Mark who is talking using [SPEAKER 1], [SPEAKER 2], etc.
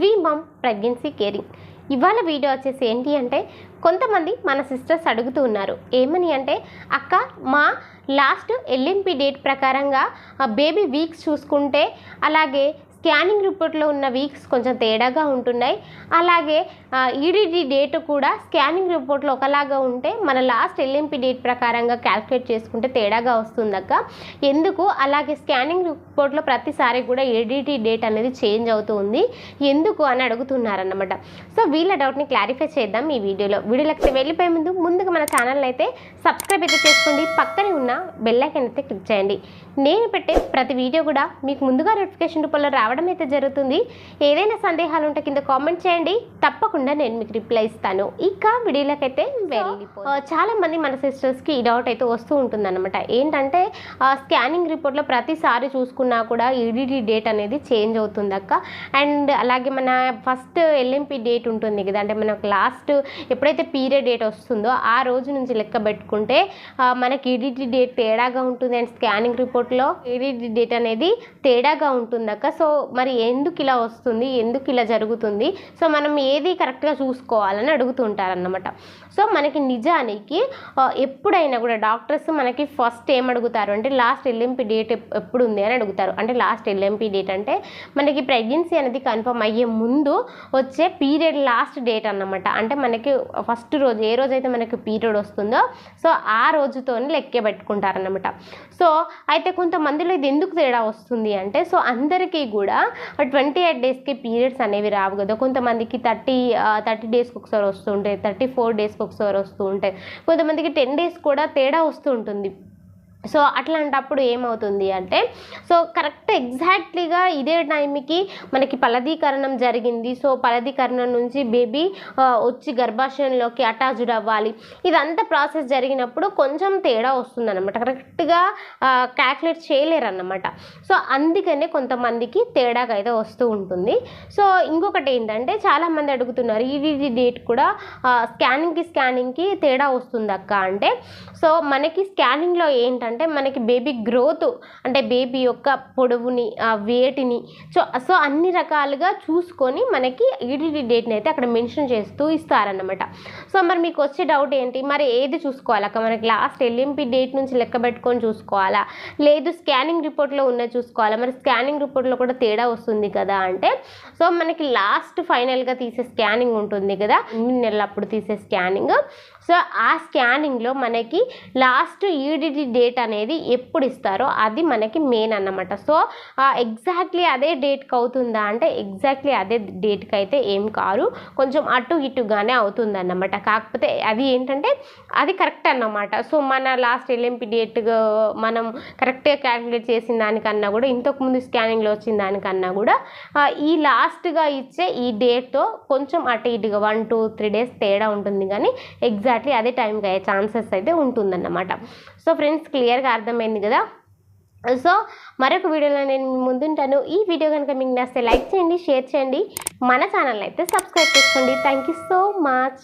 [SPEAKER 1] వి mom pregnancy caring ఇవాళ video వచ్చేసి ఏంటి అంటే కొంతమంది మన సిస్టర్స్ అడుగుతూ ఉన్నారు. ఏమని అంటే అక్క మా లాస్ట్ ఎల్ఎంపి డేట్ ప్రకారంగా బేబీ వీక్స్ చూసుకుంటే అలాగే స్కానింగ్ రిపోర్ట్లో ఉన్న వీక్స్ కొంచెం తేడాగా ఉంటున్నాయి. అలాగే ఈడీడీ డేట్ కూడా స్కానింగ్ రిపోర్ట్లో ఒకలాగా ఉంటే మన లాస్ట్ ఎల్ఎంపి డేట్ ప్రకారంగా క్యాల్కులేట్ చేసుకుంటే తేడాగా వస్తుందక్క. ఎందుకు? అలాగే స్కానింగ్ రిపోర్ట్లో ప్రతిసారి కూడా ఈడీటీ డేట్ అనేది చేంజ్ అవుతుంది. ఎందుకు అని అడుగుతున్నారన్నమాట. సో వీళ్ళ డౌట్ని క్లారిఫై చేద్దాం ఈ వీడియోలో. వీడియోలోకి వెళ్ళిపోయే ముందు ముందుగా మన ఛానల్ అయితే సబ్స్క్రైబ్ అయితే చేసుకోండి. పక్కనే ఉన్న బెల్లైకన్ అయితే క్లిక్ చేయండి. నేను పెట్టే ప్రతి వీడియో కూడా మీకు ముందుగా నోటిఫికేషన్ రూపంలో రావడం అయితే జరుగుతుంది. ఏదైనా సందేహాలు ఉంటే కింద కామెంట్ చేయండి. తప్పకుండా నేను మీకు రిప్లై ఇస్తాను. ఇక వీడియోలకైతే చాలా మంది మన సిస్టర్స్కి ఈ డౌట్ అయితే వస్తూ ఉంటుందన్నమాట. ఏంటంటే స్కానింగ్ రిపోర్ట్లో ప్రతిసారి చూసుకున్నా కూడా ఈడీడీ డేట్ అనేది చేంజ్ అవుతుంది అక్క. అండ్ అలాగే మన ఫస్ట్ ఎల్ఎంపి డేట్ ఉంటుంది కదా అంటే మనకు లాస్ట్ ఎప్పుడైతే పీరియడ్ డేట్ వస్తుందో ఆ రోజు నుంచి లెక్క పెట్టుకుంటే మనకి ఈడీటీ డేట్ తేడాగా ఉంటుంది. అండ్ స్కానింగ్ రిపోర్ట్లో ఈడీటీ డేట్ అనేది తేడాగా ఉంటుంది అక్క. సో మరి ఎందుకు ఇలా వస్తుంది ఎందుకు ఇలా జరుగుతుంది? సో మనం ఏది కరెక్ట్గా చూసుకోవాలని అడుగుతుంటారన్నమాట. సో మనకి నిజానికి ఎప్పుడైనా కూడా డాక్టర్స్ మనకి ఫస్ట్ ఏం అడుగుతారు అంటే లాస్ట్ ఎల్ఎంపి డేట్ ఎప్పుడు ఉంది అని అడుగుతారు. అంటే లాస్ట్ ఎల్ఎంపి డేట్ అంటే మనకి ప్రెగ్నెన్సీ అనేది కన్ఫర్మ్ అయ్యే ముందు వచ్చే పీరియడ్ లాస్ట్ డేట్ అన్నమాట. అంటే మనకి ఫస్ట్ రోజు ఏ రోజైతే మనకి పీరియడ్ వస్తుందో సో ఆ రోజుతోనే లెక్కే పెట్టుకుంటారన్నమాట. సో అయితే కొంతమందిలో ఇది ఎందుకు తేడా వస్తుంది అంటే సో అందరికీ కూడా ట్వంటీ ఎయిట్ డేస్కి పీరియడ్స్ అనేవి రావు కదా. కొంతమందికి థర్టీ థర్టీ డేస్కి ఒకసారి వస్తుంటాయి థర్టీ ఫోర్ డేస్కి ఒకసారి వస్తూ ఉంటాయి. కొంతమందికి టెన్ డేస్ కూడా తేడా వస్తూ ఉంటుంది. సో అట్లాంటప్పుడు ఏమవుతుంది అంటే సో కరెక్ట్ ఎగ్జాక్ట్లీగా ఇదే టైంకి మనకి ఫలదీకరణం జరిగింది. సో ఫలదీకరణం నుంచి బేబీ వచ్చి గర్భాశయంలోకి అటాచ్డ్ అవ్వాలి. ఇదంతా ప్రాసెస్ జరిగినప్పుడు కొంచెం తేడా వస్తుందన్నమాట. కరెక్ట్గా క్యాల్కులేట్ చేయలేరన్నమాట. సో అందుకనే కొంతమందికి తేడాగా అయితే వస్తూ ఉంటుంది. సో ఇంకొకటి ఏంటంటే చాలామంది అడుగుతున్నారు ఈడీడీ డేట్ కూడా స్కానింగ్కి స్కానింగ్కి తేడా వస్తుంది అక్క అంటే సో మనకి స్కానింగ్లో ఏంటంటే మనకి బేబీ గ్రోత్ అంటే బేబీ యొక్క పొడవుని ఆ వేటిని సో సో అన్ని రకాలుగా చూసుకొని మనకి ఈడీడీ డేట్ని అయితే అక్కడ మెన్షన్ చేస్తూ ఇస్తారన్నమాట. సో మరి మీకు వచ్చే డౌట్ ఏంటి? మరి ఏది చూసుకోవాలి? అక్క మనకి లాస్ట్ ఎల్ఎంపీ డేట్ నుంచి లెక్క పెట్టుకొని చూసుకోవాలా? లేదు స్కానింగ్ రిపోర్ట్లో ఉన్నది చూసుకోవాలా? మరి స్కానింగ్ రిపోర్ట్లో కూడా తేడా వస్తుంది కదా అంటే సో మనకి లాస్ట్ ఫైనల్గా తీసే స్కానింగ్ ఉంటుంది కదా ఎనిమిది నెలలు అప్పుడు తీసే స్కానింగ్. సో ఆ స్కానింగ్లో మనకి లాస్ట్ ఈడిటీ డేట్ అనేది ఎప్పుడు ఇస్తారో అది మనకి మెయిన్ అన్నమాట. సో ఎగ్జాక్ట్లీ అదే డేట్కి అవుతుందా అంటే ఎగ్జాక్ట్లీ అదే డేట్కి అయితే ఏం కారు కొంచెం అటు ఇటుగానే అవుతుందన్నమాట. కాకపోతే అది ఏంటంటే అది కరెక్ట్ అన్నమాట. సో మన లాస్ట్ ఎల్ఎంపి డేట్ మనం కరెక్ట్గా క్యాలిక్యులేట్ చేసిన దానికన్నా కూడా ఇంతకుముందు స్కానింగ్లో వచ్చిన దానికన్నా కూడా ఈ లాస్ట్గా ఇచ్చే ఈ డేట్తో కొంచెం అటు ఇటుగా వన్ టూ త్రీ డేస్ తేడా ఉంటుంది. కానీ ఎగ్జాక్ట్లీ అదే టైంకి అయ్యే ఛాన్సెస్ అయితే ఉంటుందన్నమాట. సో ఫ్రెండ్స్ క్లియర్గా అర్థమైంది కదా? సో మరొక వీడియోలో నేను ముందుంటాను. ఈ వీడియో కనుక మీకు నచ్చితే లైక్ చేయండి షేర్ చేయండి. మన ఛానల్ అయితే సబ్స్క్రైబ్ చేసుకోండి. Thank you so much.